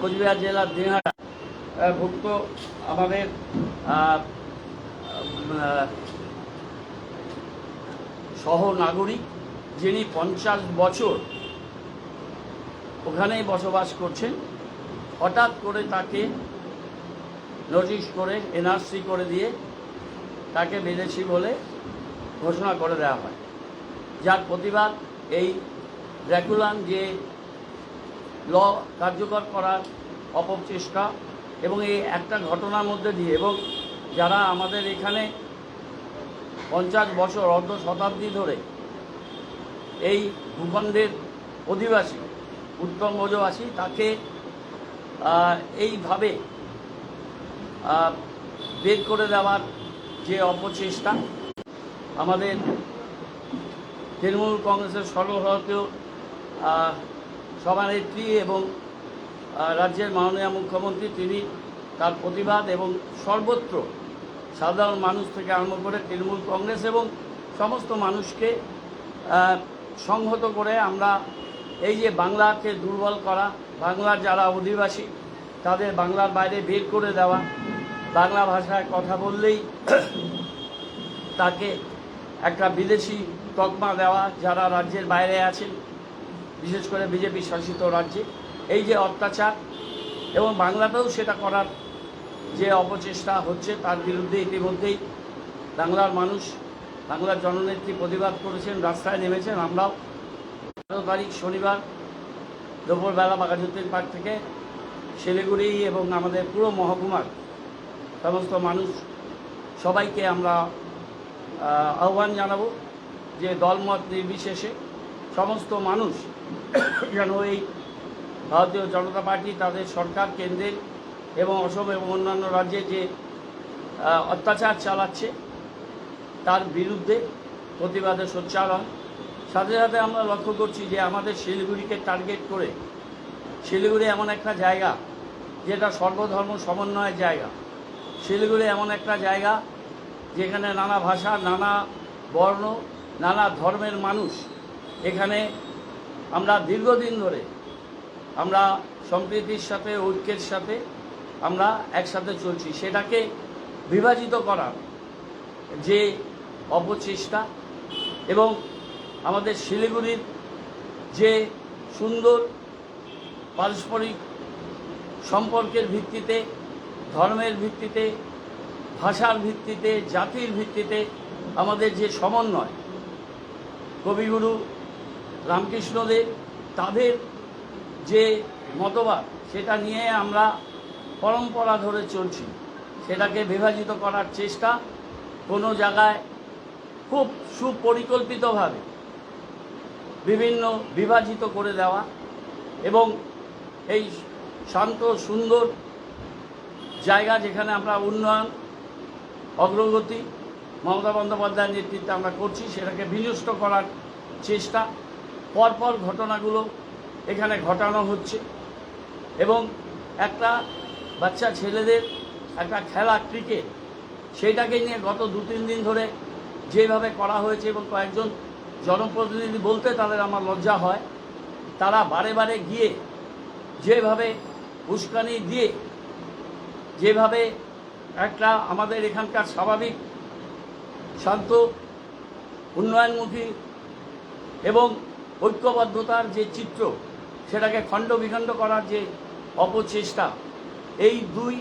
কোচবিহার জেলার দিনহাটা ভুক্ত আমাদের সহ নাগরিক যিনি পঞ্চাশ বছর ওখানেই বসবাস করছেন, হঠাৎ করে তাকে নোটিশ করে, এনআরসি করে দিয়ে তাকে বিদেশি বলে ঘোষণা করে দেওয়া হয়। যার প্রতিবাদ এই রেগুলান যে ল কার্যকর করার অপচেষ্টা এবং এই একটা ঘটনার মধ্যে দিয়ে এবং যারা আমাদের এখানে পঞ্চাশ বছর, অর্ধ শতাব্দী ধরে এই ভূখণ্ডের অধিবাসী, উত্তম ভোজবাসী তাকে এইভাবে বের করে দেওয়ার যে অপচেষ্টা আমাদের তৃণমূল কংগ্রেসের সর্বভারতীয় সভানেত্রী এবং রাজ্যের মাননীয় মুখ্যমন্ত্রী, তিনি তার প্রতিবাদ এবং সর্বত্র সাধারণ মানুষ থেকে আরম্ভ করে তৃণমূল কংগ্রেস এবং সমস্ত মানুষকে সংহত করে আমরা এই যে বাংলাকে দুর্বল করা, বাংলার যারা অধিবাসী, তাদের বাংলার বাইরে বের করে দেওয়া, বাংলা ভাষায় কথা বললেই তাকে একটা বিদেশি তকমা দেওয়া, যারা রাজ্যের বাইরে আছেন বিশেষ করে বিজেপি শাসিত রাজ্যে। এই যে অত্যাচার এবং বাংলাতেও সেটা করার যে অপচেষ্টা হচ্ছে, তার বিরুদ্ধে ইতিমধ্যেই বাংলার মানুষ, বাংলার জননেত্রী প্রতিবাদ করেছেন, রাস্তায় নেমেছেন। আমরাও তেরো তারিখ শনিবার দুপুরবেলা বাঘাযতীন পার্ক থেকে শিলিগুড়ি এবং আমাদের পুরো মহকুমার সমস্ত মানুষ, সবাইকে আমরা আহ্বান জানাব যে দলমত নির্বিশেষে সমস্ত মানুষ যেন এই ভারতীয় জনতা পার্টি, তাদের সরকার কেন্দ্রের এবং অসম এবং অন্যান্য রাজ্যে যে অত্যাচার চালাচ্ছে, তার বিরুদ্ধে প্রতিবাদে সোচ্চার হন। সাথে সাথে আমরা লক্ষ্য করছি যে আমাদের শিলিগুড়িকে টার্গেট করে, শিলিগুড়ি এমন একটা জায়গা যেটা সর্বধর্ম সমন্বয়ের জায়গা। শিলিগুড়ি এমন একটা জায়গা যেখানে নানা ভাষা, নানা বর্ণ, নানা ধর্মের মানুষ এখানে আমরা দীর্ঘদিন ধরে আমরা সম্প্রীতির সাথে, ঐক্যের সাথে আমরা একসাথে চলছি। সেটাকে বিভাজিত করার যে অপচেষ্টা এবং আমাদের শিলিগুড়ির যে সুন্দর পারস্পরিক সম্পর্কের ভিত্তিতে, ধর্মের ভিত্তিতে, ভাষার ভিত্তিতে, জাতির ভিত্তিতে আমাদের যে সমন্বয়, কবিগুরু রামকৃষ্ণদেব তাদের যে মতবাদ, সেটা নিয়ে আমরা পরম্পরা ধরে চলছি। সেটাকে বিভাজিত করার চেষ্টা কোনো জায়গায় খুব সুপরিকল্পিতভাবে বিভিন্ন বিভাজিত করে দেওয়া এবং এই শান্ত, সুন্দর জায়গা যেখানে আমরা উন্নয়ন, অগ্রগতি, মমতা বন্দ্যোপাধ্যায়ের নেতৃত্বে আমরা করছি, সেটাকে বিনষ্ট করার চেষ্টা পরপর ঘটনাগুলো এখানে ঘটানো হচ্ছে। এবং একটা বাচ্চা ছেলেদের, একটা খেলা ক্রিকেট সেইটাকে নিয়ে গত দু তিন দিন ধরে যেভাবে করা হয়েছে এবং কয়েকজন জনপ্রতিনিধি বলতে তাদের আমার লজ্জা হয়, তারা বারে বারে গিয়ে যেভাবে উস্কানি দিয়ে, যেভাবে একটা আমাদের এখানকার স্বাভাবিক শান্ত, উন্নয়নমুখী এবং ঐক্যবদ্ধতার যে চিত্র, সেটাকে খণ্ড বিখণ্ড করার যে অপচেষ্টা, এই দুই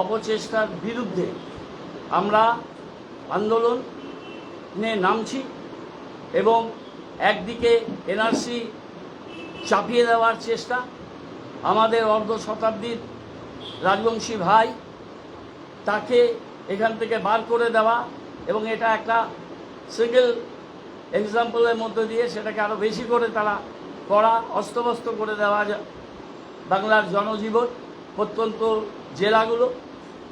অপচেষ্টার বিরুদ্ধে আমরা আন্দোলনে নামছি এবং একদিকে এনআরসি চাপিয়ে দেওয়ার চেষ্টা, আমাদের অর্ধ শতাব্দীর রাজবংশী ভাই তাকে এখান থেকে বার করে দেওয়া এবং এটা একটা সিঙ্গেল এক্সাম্পলের মধ্য দিয়ে সেটাকে আরও বেশি করে তারা করা অস্তবস্ত করে দেওয়া যা- বাংলার জনজীবন প্রত্যন্ত জেলাগুলো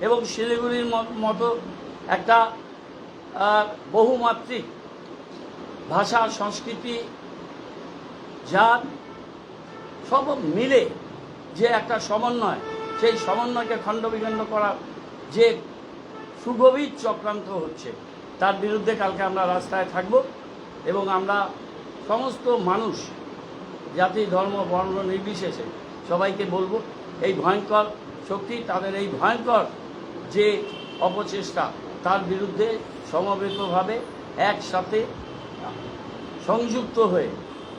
এবং শিলিগুড়ির মতো একটা বহুমাত্রিক ভাষা, সংস্কৃতি, জাত সব মিলে যে একটা সমন্বয়, সেই সমন্বয়কে খণ্ডবিখণ্ড করার যে সুগভীর চক্রান্ত হচ্ছে, তার বিরুদ্ধে কালকে আমরা রাস্তায় থাকব। এবং আমরা সমস্ত মানুষ, জাতি, ধর্ম, বর্ণ নির্বিশেষে সবাইকে বলব, এই ভয়ঙ্কর শক্তি, তাদের এই ভয়ঙ্কর যে অপচেষ্টা, তার বিরুদ্ধে সমবেতভাবে একসাথে সংযুক্ত হয়ে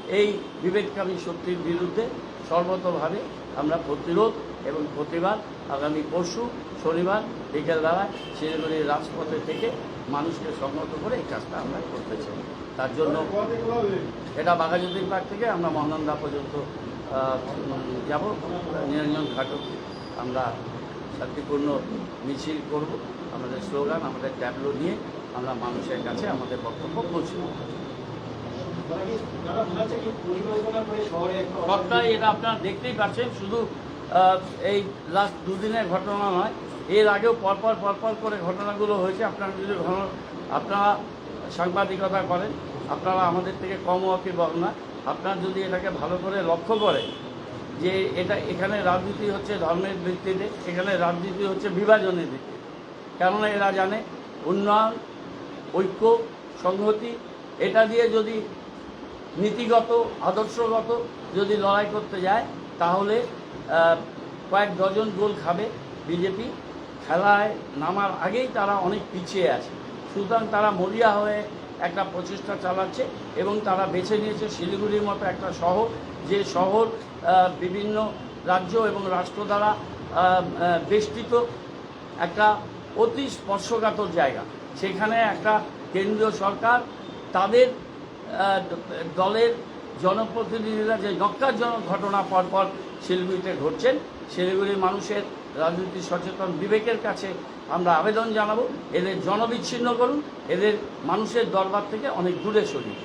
এই বিবেককামী শক্তির বিরুদ্ধে সর্বতভাবে আমরা প্রতিরোধ এবং প্রতিবাদ আগামী পরশু শনিবার বিকেলবেলায় শিলিগুড়ির রাজপথে থেকে মানুষকে সংগত করে এই কাজটা আমরা করতে চাই। তার জন্য এটা বাঘাযতীন পার্ক থেকে আমরা মহানন্দা পর্যন্ত যাব। নিরঞ্জন ঘাট আমরা শান্তিপূর্ণ মিছিল করব। আমাদের স্লোগান আমাদের ট্যাবলো নিয়ে আমরা মানুষের কাছে আমাদের বক্তব্য পৌঁছে দেব। সবটাই এটা আপনারা দেখতেই পাচ্ছেন শুধু এই লাস্ট দুদিনের ঘটনা নয়। এর আগেও পরপর পরপর করে ঘটনাগুলো হয়েছে। আপনারা যদি আপনারা সাংবাদিকতা করেন, আপনারা আমাদের থেকে কম অকিবল না। আপনারা যদি এটাকে ভালো করে লক্ষ্য করেন যে এটা এখানে রাজনীতি হচ্ছে ধর্মের ভিত্তিতে, এখানে রাজনীতি হচ্ছে বিভাজনের ভিত্তিতে। কেননা এরা জানে উন্নয়ন, ঐক্য, সংহতি, এটা দিয়ে যদি নীতিগত, আদর্শগত যদি লড়াই করতে যায়, তাহলে কয়েক ডজন গোল খাবে বিজেপি। খেলায় নামার আগেই তারা অনেক পিছিয়ে আছে। সুতরাং তারা মরিয়া হয়ে একটা প্রচেষ্টা চালাচ্ছে এবং তারা বেছে নিয়েছে শিলিগুড়ির মতো একটা শহর, যে শহর বিভিন্ন রাজ্য এবং রাষ্ট্র দ্বারা বেষ্টিত একটা অতি স্পর্শকাতর জায়গা। সেখানে একটা কেন্দ্রীয় সরকার, তাদের দলের জনপ্রতিনিধিরা যে নক্কারজনক ঘটনা পরপর শিলিগুড়িতে ঘটছেন। শিলিগুড়ির মানুষের রাজনীতি সচেতন বিবেকের কাছে আমরা আবেদন জানাব। এদের জনবিচ্ছিন্ন করুন। এদের মানুষের দরবার থেকে অনেক দূরে সরিয়ে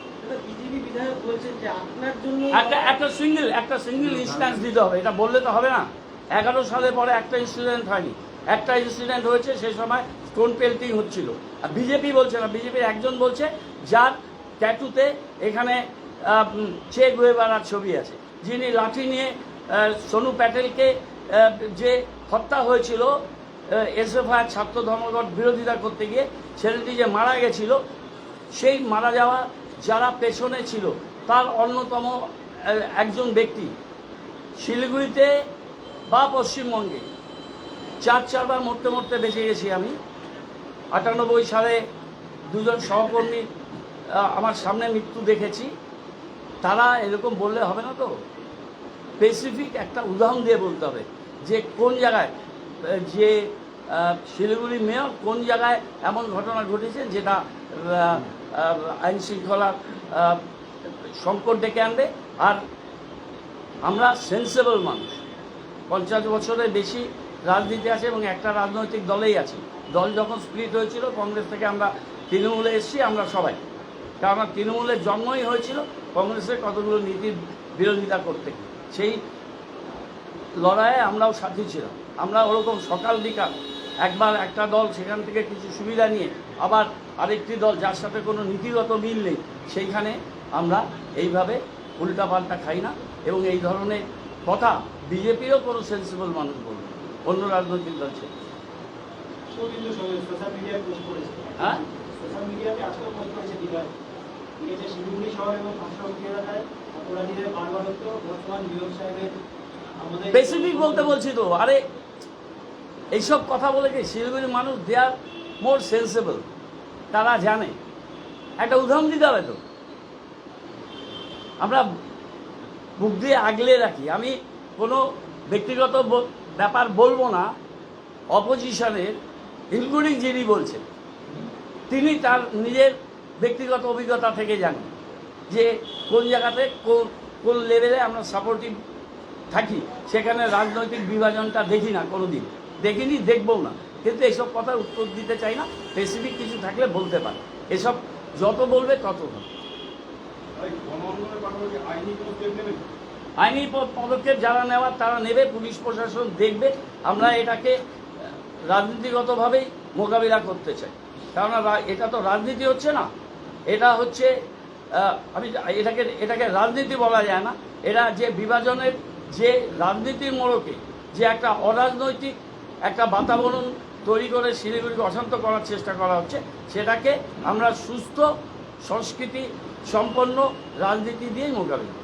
একটা একটা সিঙ্গেল একটা সিঙ্গেল ইনস্ট্যান্স দিতে হবে। এটা বললে তো হবে না। এগারো সালে পরে একটা ইনসিডেন্ট হয়নি। একটা ইনসিডেন্ট হয়েছে সেই সময় স্টোন পেল্টিং হচ্ছিল। আর বিজেপি বলছে না। বিজেপির একজন বলছে যার ট্যাটুতে এখানে চে গুয়েবারার ছবি আছে। যিনি লাঠি নিয়ে সোনু প্যাটেলকে যে হত্যা হয়েছিল এসএফআই ছাত্র ধর্মঘট বিরোধিতা করতে গিয়ে ছেলেটি যে মারা গেছিল, সেই মারা যাওয়া যারা পেছনে ছিল, তার অন্যতম একজন ব্যক্তি শিলিগুড়িতে বা পশ্চিমবঙ্গে। চার চারবার মরতে মরতে বেঁচে গেছি আমি। আটানব্বই সালে দুজন সহকর্মী আমার সামনে মৃত্যু দেখেছি। তারা এরকম বললে হবে না তো? স্পেসিফিক একটা উদাহরণ দিয়ে বলতে হবে যে কোন জায়গায়, যে শিলিগুড়ি মেয়র কোন জায়গায় এমন ঘটনা ঘটেছে যেটা আইন শৃঙ্খলার সংকট ডেকে আনবে। আর আমরা সেন্সেবল মানুষ। পঞ্চাশ বছরের বেশি রাজনীতি আছে এবং একটা রাজনৈতিক দলেই আছে। দল যখন স্প্লিট হয়েছিল, কংগ্রেস থেকে আমরা তৃণমূলে এসেছি, আমরা সবাই। কারণ তৃণমূলের জন্মই হয়েছিল কংগ্রেসের কতগুলো নীতির বিরোধিতা করতে। সেই লড়াইয়ে আমরাও সাথী ছিলাম। আমরা ওরকম সকাল বিকাল একবার একটা দল সেখান থেকে কিছু সুবিধা নিয়ে আবার আরেকটি দল যার সাথে কোনো নীতিগত মিল নেই সেইখানে আমরা এইভাবে উল্টাপাল্টা খাই না এবং এই ধরনের কথা বিজেপিরও কোনো সেন্সিবল মানুষ বলবে অন্য রাজনৈতিক দল ছিল হ্যাঁ? লিখেছে শিলিগুড়ি শহর এবং পার্শ্ববর্তী এলাকায় অপরাধীদের বারবারত্ব বর্তমান বিরোধ সাহেবের স্পেসিফিক বলতে বলছি তো, আরে এইসব কথা বলে কি শিলিগুড়ির মানুষ দে আর মোর সেন্সেবল, তারা জানে। একটা উদাহরণ দিতে হবে তো। আমরা বুক দিয়ে আগলে রাখি। আমি কোনো ব্যক্তিগত ব্যাপার বলব না, অপোজিশনের ইনক্লুডিং যিনি বলছেন, তিনি তার নিজের ব্যক্তিগত অভিজ্ঞতা থেকে জানি যে কোন জায়গাতে কোন কোন লেভেলে আমরা সাপোর্টিভ থাকি সেখানে রাজনৈতিক বিভাজনটা দেখি না কোনো দিন দেখিনি দেখবও না। কিন্তু এইসব কথার উত্তর দিতে চাই না স্পেসিফিক কিছু থাকলে বলতে পারে। এসব যত বলবে তত আইনি পদক্ষেপ যারা নেওয়ার তারা নেবে পুলিশ প্রশাসন দেখবে। আমরা এটাকে রাজনীতিগতভাবেই মোকাবিলা করতে চাই। কেননা রা- এটা তো রাজনীতি হচ্ছে না। এটা হচ্ছে আমি এটাকে এটাকে রাজনীতি বলা যায় না। এরা যে বিভাজনের যে রাজনীতির মোড়কে যে একটা অরাজনৈতিক একটা বাতাবরণ তৈরি করে শিলিগুড়িকে অশান্ত করার চেষ্টা করা হচ্ছে, সেটাকে আমরা সুস্থ, সংস্কৃতি সম্পন্ন রাজনীতি দিয়েই মোকাবিলা